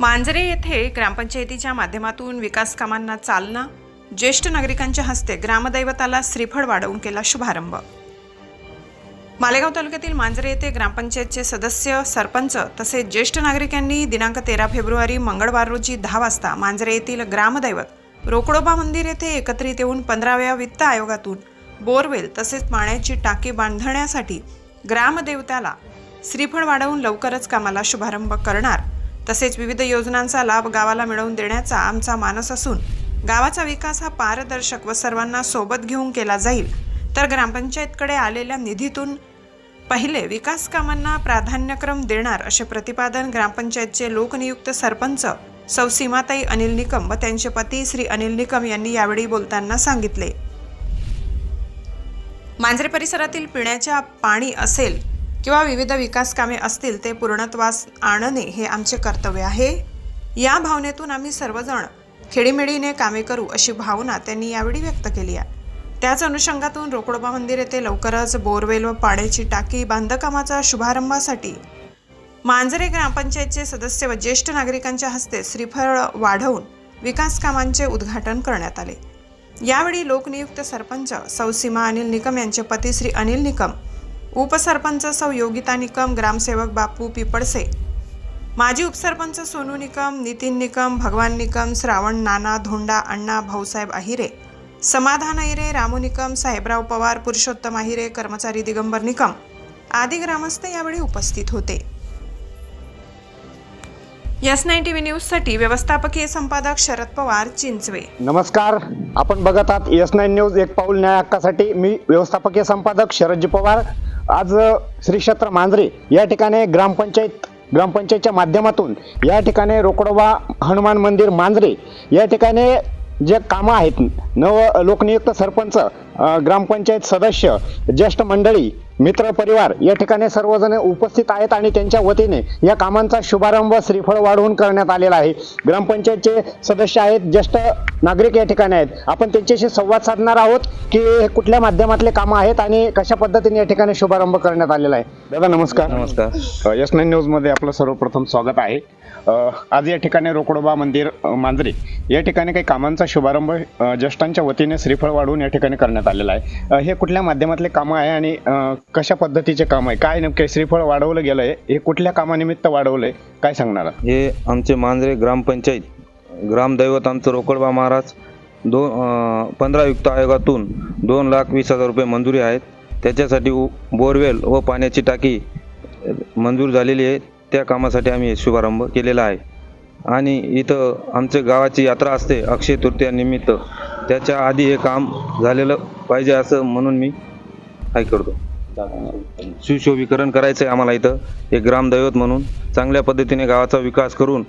मांजरे येथे ग्रामपंचायतीच्या माध्यमातून विकास कामांना चालना ज्येष्ठ नागरिकांच्या हस्ते ग्रामदैवताला श्रीफळ वाढवून केला शुभारंभ. मालेगाव तालुक्यातील मांजरे येथे ग्रामपंचायतचे सदस्य सरपंच तसेच ज्येष्ठ नागरिकांनी दिनांक तेरा फेब्रुवारी मंगळवार रोजी दहा वाजता मांजरे येथील ग्रामदैवत रोकडोबा मंदिर येथे एकत्रित येऊन पंधराव्या वित्त आयोगातून बोरवेल तसेच पाण्याची टाकी बांधण्यासाठी ग्रामदेवताला श्रीफळ वाढवून लवकरच कामाला शुभारंभ करणार. तसेच विविध योजनांचा लाभ गावाला मिळवून देण्याचा आमचा मानस असून गावाचा विकास हा पारदर्शक व सर्वांना सोबत घेऊन केला जाईल. तर ग्रामपंचायतकडे आलेल्या निधीतून पहिले विकास कामांना प्राधान्यक्रम देणार असे प्रतिपादन ग्रामपंचायतचे लोकनियुक्त सरपंच सौ सीमाताई अनिल निकम व त्यांचे पती श्री अनिल निकम यांनी यावेळी बोलताना सांगितले. मांजरे परिसरातील पिण्याच्या पाणी असेल किंवा विविध विकास कामे असतील ते पूर्णत्वास आणणे हे आमचे कर्तव्य आहे. या भावनेतून आम्ही सर्वजण खेडीमेडीने कामे करू अशी भावना त्यांनी यावेळी व्यक्त केली आहे. त्याच अनुषंगातून रोकडोबा मंदिर येथे लवकरच बोरवेल व पाण्याची टाकी बांधकामाचा शुभारंभासाठी मांजरे ग्रामपंचायतचे सदस्य व ज्येष्ठ नागरिकांच्या हस्ते श्रीफळ वाढवून विकास कामांचे उद्घाटन करण्यात आले. यावेळी लोकनियुक्त सरपंच सौसीमा अनिल निकम यांचे पती श्री अनिल निकम उपसरपंच सौ योगिता निकम ग्रामसेवक बापू पिपळसे. माजी उपसरपंच सोनू निकम नितीन निकम भगवान निकम श्रावण नाना धोंडा अण्णा भाऊसाहेब अहिरे. समाधान अहिरे रामू निकम साहेबराव पवार पुरुषोत्तम अहिरे कर्मचारी दिगंबर निकम. आदी ग्रामस्थ यावेळी उपस्थित होते. यस नाईन टी व्ही न्यूजसाठी व्यवस्थापकीय संपादक शरद पवार चिंचवे. नमस्कार. आपण बघत आहात यस नाईन न्यूज एक पाऊल न्याय हक्कासाठी. मी व्यवस्थापकीय संपादक शरदजी पवार. आज श्री क्षेत्र मांजरे या ठिकाणी ग्रामपंचायत ग्रामपंचायतच्या माध्यमातून या ठिकाणी रोकडोबा हनुमान मंदिर मांजरे या ठिकाणी जे कामं आहेत नव लोकनियुक्त सरपंच ग्रामपंचायत सदस्य ज्येष्ठ मंडळी मित्र परिवार या ठिकाणी सर्वजण उपस्थित आहेत आणि त्यांच्या वतीने या कामांचा शुभारंभ श्रीफळ वाढवून करण्यात आलेला आहे. ग्रामपंचायतचे सदस्य आहेत ज्येष्ठ नागरिक या ठिकाणी आहेत. आपण त्यांच्याशी संवाद साधणार आहोत की हे कुठल्या माध्यमातले कामं आहेत आणि कशा पद्धतीने या ठिकाणी शुभारंभ करण्यात आलेला आहे. दादा नमस्कार. नमस्कार. एस नाईन न्यूजमध्ये आपलं सर्वप्रथम स्वागत आहे. आज या ठिकाणी रोकडोबा मंदिर मांजरे या ठिकाणी काही कामांचा शुभारंभ ज्येष्ठांच्या वतीने श्रीफळ वाढवून या ठिकाणी करण्यात आलेला आहे. हे कुठल्या माध्यमातले कामं आहे आणि कशा पद्धतीचे काम आहे? काय नेमके श्रीफळ वाढवलं गेलं आहे हे कुठल्या कामानिमित्त वाढवलं आहे काय सांगणार हे आमचे मांजरे ग्रामपंचायत ग्रामदैवत आमचं रोकडबा महाराज दोन पंधरा युक्त आयोगातून दोन लाख वीस हजार रुपये मंजुरी आहेत. त्याच्यासाठी उ- बोरवेल व पाण्याची टाकी मंजूर झालेली आहे. त्या कामासाठी आम्ही शुभारंभ केलेला आहे. आणि इथं आमच्या गावाची यात्रा असते अक्षय तृतीयानिमित्त त्याच्या आधी हे काम झालेलं पाहिजे असं म्हणून मी काय करतो. सुशोभीकरण करायचं आहे आम्हाला इथं. एक ग्रामदैवत म्हणून चांगल्या पद्धतीने गावाचा विकास करून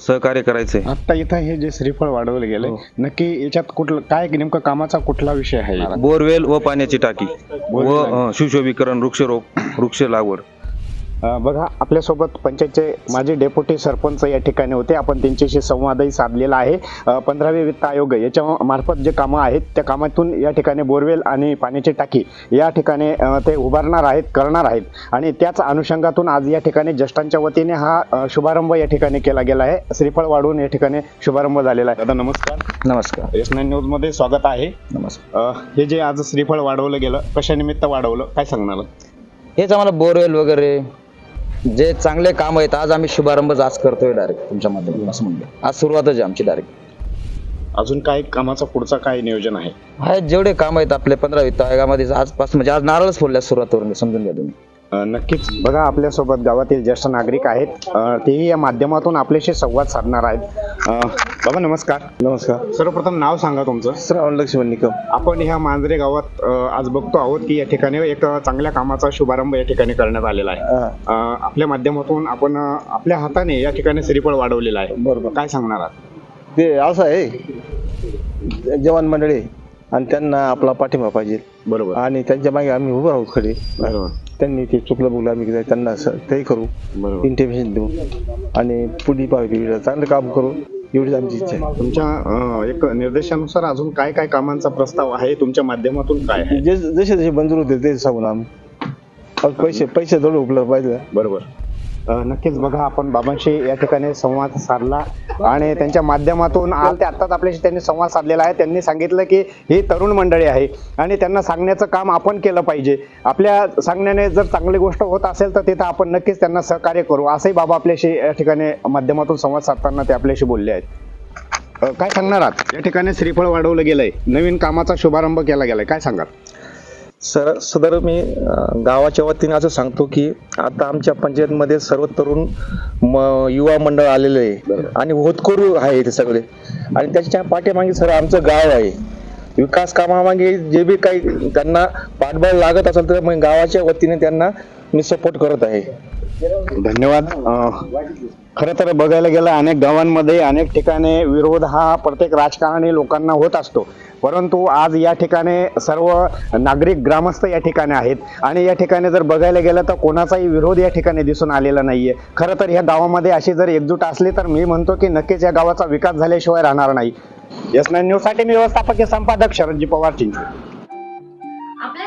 सहकार्य करायचं आता इथं हे जे श्रीफळ वाढवलं गेलंय हो. नक्की याच्यात कुठलं काय नेमकं कामाचा कुठला विषय आहे? बोरवेल व पाण्याची टाकी व सुशोभीकरण वृक्षरोप वृक्ष लागवड. बघा आपल्यासोबत पंचायतचे माजी डेप्युटी सरपंच या ठिकाणी होते. आपण त्यांच्याशी संवादही साधलेला आहे. पंधरावे वित्त आयोग याच्या मार्फत जे कामं आहेत त्या कामातून या ठिकाणी बोरवेल आणि पाण्याची टाकी या ठिकाणी ते उभारणार आहेत करणार आहेत. आणि त्याच अनुषंगातून आज या ठिकाणी ज्येष्ठांच्या वतीने हा शुभारंभ या ठिकाणी केला गेला आहे. श्रीफळ वाढवून या ठिकाणी शुभारंभ झालेला आहे. दादा नमस्कार. नमस्कार. एस नाईन न्यूजमध्ये स्वागत आहे. नमस्कार. हे जे आज श्रीफळ वाढवलं गेलं कशानिमित्त वाढवलं? काय सांगणार? हेच आम्हाला बोरवेल वगैरे जे चांगले काम आहेत आज आम्ही शुभारंभच आज करतोय डायरेक्ट तुमच्या माध्यमातून असं म्हणलं आज सुरुवातच आहे आमची डायरेक्ट अजून काय कामाचा पुढचा काय नियोजन आहे? हा जेवढे काम आहेत आपले पंधरा वित्त आयोगामध्ये आजपासून म्हणजे आज नारळच फोडल्या सुरुवातवरून समजून घ्या तुम्ही. नक्कीच. बघा आपल्यासोबत गावातील ज्येष्ठ नागरिक आहेत. तेही या माध्यमातून आपल्याशी संवाद साधणार आहेत. बाबा नमस्कार. नमस्कार. सर्वप्रथम नाव सांगा तुमचं. श्रावण लक्ष्मण निकम. आपण ह्या मांजरे गावात आज बघतो आहोत की या ठिकाणी एक चांगल्या कामाचा शुभारंभ या ठिकाणी करण्यात आलेला आहे. आपल्या माध्यमातून आपण आपल्या हाताने या ठिकाणी श्रीफळ वाढवलेला आहे. बरोबर. काय सांगणार आहात? ते असं आहे. जवान मंडळी आणि त्यांना आपला पाठिंबा पाहिजे. बरोबर. आणि त्यांच्या मागे आम्ही उभं आहोत खडे. बरोबर. त्यांनी ते चुकलं बुकलं आम्ही त्यांना स- तेही करू बरोबर. इंटिमेशन देऊ. आणि पुढी पाहिजे चांगलं काम करू. एवढीच आमची इच्छा आहे. तुमच्या अ, एक निर्देशानुसार अजून काय काय कामांचा प्रस्ताव आहे? तुमच्या माध्यमातून काय आहे? जे जसे जसे मंजूर होते ते सांगू ना आम्ही. अहो, पैसे पैसे थोडं उपलब्ध पाहिजे बरोबर. नक्कीच बघा आपण बाबांशी या ठिकाणी संवाद साधला आणि त्यांच्या माध्यमातून आज ते आत्ताच आपल्याशी त्यांनी संवाद साधलेला आहे. त्यांनी सांगितलं की ही तरुण मंडळी आहे आणि त्यांना सांगण्याचं काम आपण केलं पाहिजे. आपल्या सांगण्याने जर चांगली गोष्ट होत असेल तर तिथं आपण नक्कीच त्यांना सहकार्य करू. असंही बाबा आपल्याशी या ठिकाणी माध्यमातून संवाद साधताना ते आपल्याशी बोलले आहेत. काय सांगणार आहात? या ठिकाणी श्रीफळ वाढवलं गेलंय. नवीन कामाचा शुभारंभ केला गेलाय. काय सांगाल? सर सदर मी गावाच्या वतीने असं सांगतो की आता आमच्या पंचायतमध्ये सर्व तरुण म- युवा मंडळ आलेले आहे. आणि होतकरू आहे ते सगळे. आणि त्याच्या पाठीमागे सर आमचं गाव आहे. विकास कामामागे जे बी काही त्यांना पाठबळ लागत असेल तर मग गावाच्या वतीने त्यांना मी सपोर्ट करत आहे. धन्यवाद. खरं तर बघायला गेलं अनेक गावांमध्ये अनेक ठिकाणी विरोध हा प्रत्येक राजकारणी लोकांना होत असतो. परंतु आज या ठिकाणी सर्व नागरिक ग्रामस्थ या ठिकाणी आहेत. आणि या ठिकाणी जर बघायला गेलं तर कोणाचाही विरोध या ठिकाणी दिसून आलेला नाहीये. खरं तर ह्या गावामध्ये अशी जर एकजूट असली तर मी म्हणतो की नक्कीच या गावाचा विकास झाल्याशिवाय राहणार नाही. एस नाईन न्यूजसाठी मी व्यवस्थापकीय संपादक शरदजी पवार चिंचवड. आपल्या